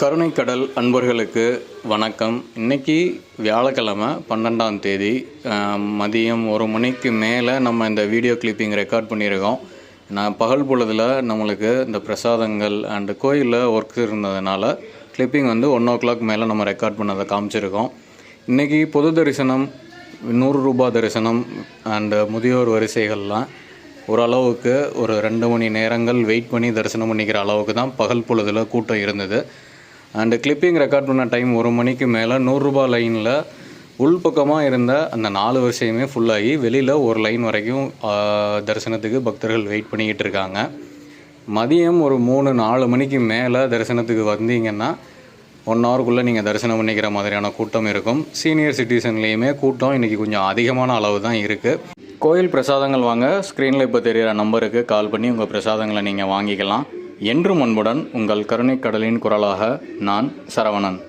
கருணைக்கடல் அன்பர்களுக்கு வணக்கம். இன்னைக்கு வியாழக்கிழமை பன்னெண்டாம் தேதி மதியம் ஒரு மணிக்கு மேலே நம்ம இந்த வீடியோ கிளிப்பிங் ரெக்கார்ட் பண்ணியிருக்கோம். நான் பகல் பொழுதில் நம்மளுக்கு இந்த பிரசாதங்கள் அண்டு கோயிலில் ஒர்க் இருந்ததுனால கிளிப்பிங் வந்து ஒன் ஓ கிளாக் மேலே நம்ம ரெக்கார்ட் பண்ணதை காமிச்சிருக்கோம். இன்றைக்கி பொது தரிசனம் நூறு ரூபாய் தரிசனம் அண்டு முதியோர் வரிசைகள்லாம் ஓரளவுக்கு ஒரு ரெண்டு மணி நேரங்கள் வெயிட் பண்ணி தரிசனம் பண்ணிக்கிற அளவுக்கு தான் பகல் பொழுதில் கூட்டம் இருந்தது. அண்டு கிளிப்பிங் ரெக்கார்ட் பண்ண டைம் ஒரு மணிக்கு மேலே நூறுரூபா லைனில் உள்பக்கமாக இருந்த அந்த நாலு வருஷமே ஃபுல்லாகி வெளியில் ஒரு லைன் வரைக்கும் தரிசனத்துக்கு பக்தர்கள் வெயிட் பண்ணிக்கிட்டு இருக்காங்க. மதியம் ஒரு மூணு நாலு மணிக்கு மேலே தரிசனத்துக்கு வந்தீங்கன்னா ஒன் ஹவருக்குள்ளே நீங்கள் தரிசனம் பண்ணிக்கிற மாதிரியான கூட்டம் இருக்கும். சீனியர் சிட்டிசன்லேயுமே கூட்டம் இன்றைக்கி கொஞ்சம் அதிகமான அளவு தான் இருக்குது கோயில் பிரசாதங்கள் வாங்க ஸ்க்ரீனில் இப்போ தெரிகிற நம்பருக்கு கால் பண்ணி உங்கள் பிரசாதங்களை நீங்கள் வாங்கிக்கலாம். என்றும் அன்புடன் உங்கள் கருணைக் கடலின் குரலாக நான் சரவணன்.